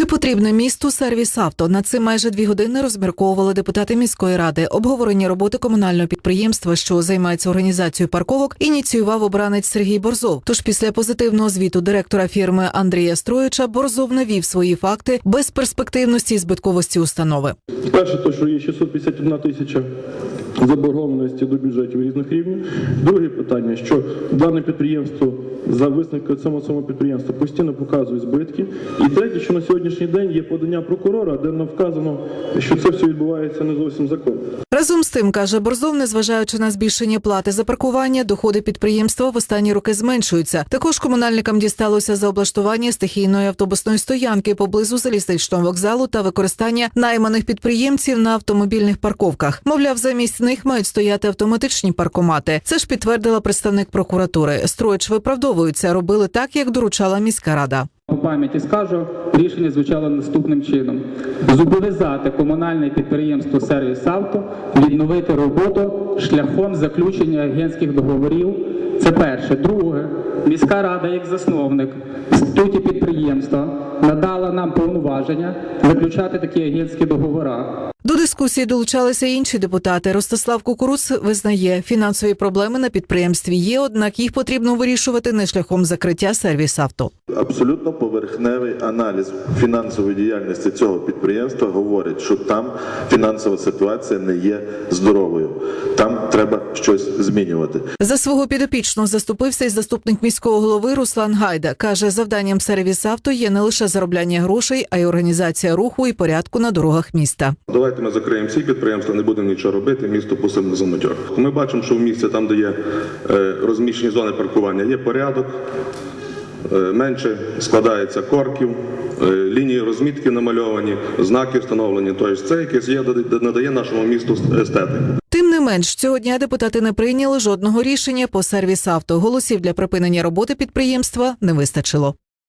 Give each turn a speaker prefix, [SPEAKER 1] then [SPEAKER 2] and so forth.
[SPEAKER 1] Чи потрібне місту сервіс авто? На цим майже дві години розмірковували депутати міської ради. Обговорення роботи комунального підприємства, що займається організацією парковок, ініціював обранець Сергій Борзов. Тож після позитивного звіту директора фірми Андрія Строїча Борзов навів свої факти безперспективності і збитковості установи.
[SPEAKER 2] Перше, то, що є 651 тисяча заборгованості до бюджетів різних рівнів. Друге питання, що дане підприємство за висновкою цього самого підприємства постійно показує збитки. І третє, що на сьогоднішній день є подання прокурора, де нам вказано, що це все відбувається не зовсім законно.
[SPEAKER 1] Разом з тим, каже Борзов, незважаючи на збільшення плати за паркування, доходи підприємства в останні роки зменшуються. Також комунальникам дісталося за облаштування стихійної автобусної стоянки поблизу залізничного вокзалу та використання найманих підприємців на автомобільних парковках. Мовляв, замість них мають стояти автоматичні паркомати. Це ж підтвердила представник прокуратури. Строїч виправдовуються, робили так, як доручала міська рада.
[SPEAKER 3] Пам'яті скажу, рішення звучало наступним чином: зобов'язати комунальне підприємство Сервіс Авто відновити роботу шляхом заключення агентських договорів. Це перше. Друге, міська рада, як засновник в статуті підприємства, надала нам повноваження заключати такі агентські договори.
[SPEAKER 1] До дискусії долучалися й інші депутати. Ростислав Кукуруц визнає, фінансові проблеми на підприємстві є, однак їх потрібно вирішувати не шляхом закриття сервіс авто.
[SPEAKER 4] Абсолютно поверхневий аналіз фінансової діяльності цього підприємства говорить, що там фінансова ситуація не є здоровою. Там треба щось змінювати.
[SPEAKER 1] За свого підопічного заступився й заступник міського голови Руслан Гайда. каже, завданням сервіс авто є не лише заробляння грошей, а й організація руху і порядку на дорогах міста.
[SPEAKER 5] Давайте ми закриємо всі підприємства, не будемо нічого робити, місто пустимо на самотьор. Ми бачимо, що в місті, там, де є е, розміщені зони паркування, є порядок, е, менше складається корків, е, лінії розмітки намальовані, знаки встановлені. Тобто це якесь є, надає нашому місту естетику.
[SPEAKER 1] Тим не менш, цього дня депутати не прийняли жодного рішення по сервіс авто. Голосів для припинення роботи підприємства не вистачило.